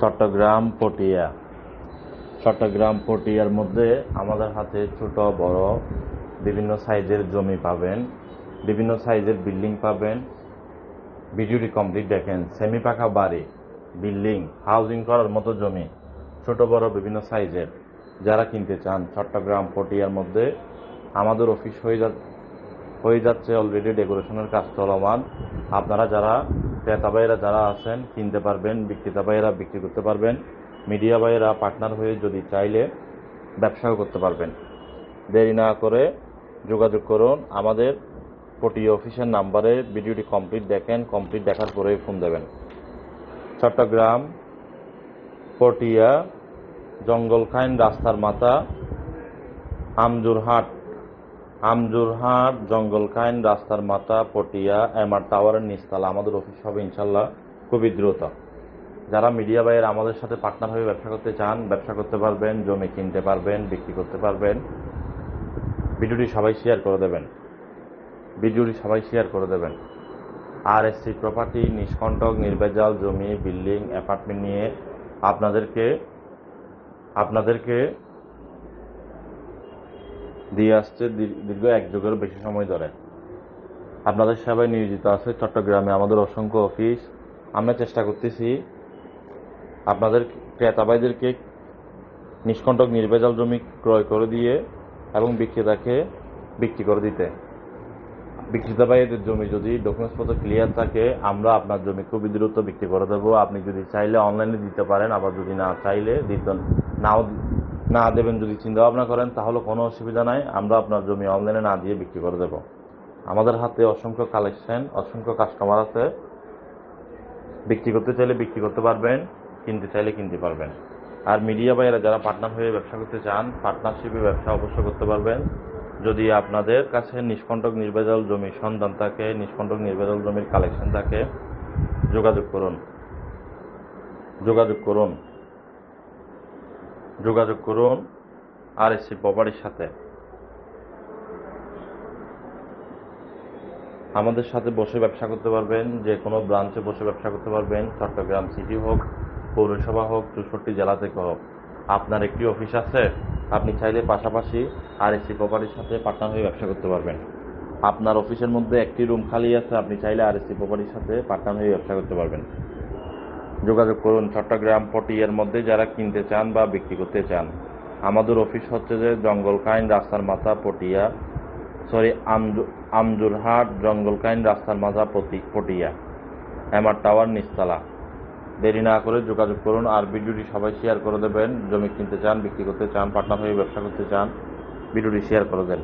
চট্টগ্রাম পটিয়া। চট্টগ্রাম পটিয়ার মধ্যে আমাদের হাতে ছোট, বড়, বিভিন্ন সাইজের জমি পাবেন। বিভিন্ন সাইজের বিল্ডিং পাবেন। ভিডিওটি কমপ্লিট দেখেন। সেমি পাকা বাড়ি, বিল্ডিং, হাউজিং করার মতো জমি, ছোট, বড়, বিভিন্ন সাইজের। যারা কিনতে চান চট্টগ্রাম পটিয়ার মধ্যে, আমাদের অফিস হয়ে যা, হয়ে যাচ্ছে অলরেডি ডেকোরেশনের কাজ চলমান। আপনারা যারা ক্রেতা ভাইয়েরা যারা আছেন, কিনতে পারবেন বিক্রেতা ভাইয়েরা বিক্রি করতে পারবেন। মিডিয়া ভাইয়েরা পার্টনার হয়ে যদি চাইলে ব্যবসাও করতে পারবেন। দেরি না করে যোগাযোগ করুন। আমাদের পটি অফিসের নাম্বারে ভিডিওটি কমপ্লিট দেখেন। কমপ্লিট দেখার পরে ফোন দেবেন। চট্টগ্রাম, পটিয়া, জঙ্গলখাইন, রাস্তার মাথা, আমজুরহাট আমজুরহাট জঙ্গলখাইন রাস্তার মাথা, পটিয়া, এমআর টাওয়ারের নিচতলা। আমাদের অফিস হবে ইনশাল্লাহ খুবই দ্রুত। যারা মিডিয়া বাইয়ের আমাদের সাথে পার্টনার হয়ে ব্যবসা করতে চান, ব্যবসা করতে পারবেন, জমি কিনতে পারবেন, বিক্রি করতে পারবেন, ভিডিওটি সবাই শেয়ার করে দেবেন। ভিডিওটি সবাই শেয়ার করে দেবেন। আর এসসি প্রপার্টি নিষ্কণ্টক নির্ভেজাল জমি, বিল্ডিং অ্যাপার্টমেন্ট নিয়ে আপনাদেরকে আপনাদেরকে দিয়ে আসছে দীর্ঘ এক যুগের বেশি সময় ধরে। আপনাদের সেবায় নিয়োজিত আছে চট্টগ্রামে আমাদের অসংখ্য অফিস। আমরা চেষ্টা করতেছি আপনাদের ক্রেতা ভাইদেরকে নিষ্কণ্টক নির্ভেজাল জমি ক্রয় করে দিয়ে এবং বিক্রেতাকে বিক্রি করে দিতে। বিক্রেতা ভাইয়ের জমি যদি ডকুমেন্টসপত্র ক্লিয়ার থাকে, আমরা আপনার জমি খুবই দ্রুত বিক্রি করে দেবো। আপনি যদি চাইলে অনলাইনে দিতে পারেন, আবার যদি না চাইলে দিতে নাও না দেবেন যদি চিন্তা ভাবনা করেন, তাহলে কোনো অসুবিধা নাই। আমরা আপনার জমি অনলাইনে না দিয়ে বিক্রি করে দেব। আমাদের হাতে অসংখ্য কালেকশন অসংখ্য কাস্টমার আছে। বিক্রি করতে চাইলে বিক্রি করতে পারবেন, কিনতে চাইলে কিনতে পারবেন। আর মিডিয়া ভাইয়েরা যারা পার্টনার হয়ে ব্যবসা করতে চান পার্টনারশিপে ব্যবসা অবশ্যই করতে পারবেন। যদি আপনাদের কাছে নিষ্কণ্টক নির্ভেজাল জমির সন্ধান থাকে, নিষ্কণ্টক নির্ভেজাল জমির কালেকশন থাকে, যোগাযোগ করুন। যোগাযোগ করুন। যোগাযোগ করুন আর এসি প্রপার্টির সাথে। আমাদের সাথে বসে ব্যবসা করতে পারবেন, যে কোনো ব্রাঞ্চে বসে ব্যবসা করতে পারবেন, চট্টগ্রাম সিটি হোক, পৌরসভা হোক, চৌষট্টি জেলা থেকে হোক। আপনার একটি অফিস আছে, আপনি চাইলে পাশাপাশি আর এসি প্রপার্টির সাথে পার্টনার হয়ে ব্যবসা করতে পারবেন। আপনার অফিসের মধ্যে একটি রুম খালি আছে, আপনি চাইলে আর এসি প্রপার্টির সাথে পার্টনার হয়ে ব্যবসা করতে পারবেন। যোগাযোগ করুন চট্টগ্রাম পটিয়ার মধ্যে যারা কিনতে চান বা বিক্রি করতে চান। আমাদের অফিস হচ্ছে যে জঙ্গলকাইন রাস্তার মাথা পটিয়া সরি আমজুরহাট জঙ্গলকাইন রাস্তার মাথা পটিয়া এমআর টাওয়ার নিচতলা। দেরি না করে যোগাযোগ করুন আর ভিডিওটি সবাই শেয়ার করে দেবেন। জমি কিনতে চান, বিক্রি করতে চান পার্টনার হয়ে ব্যবসা করতে চান, ভিডিওটি শেয়ার করে দেন।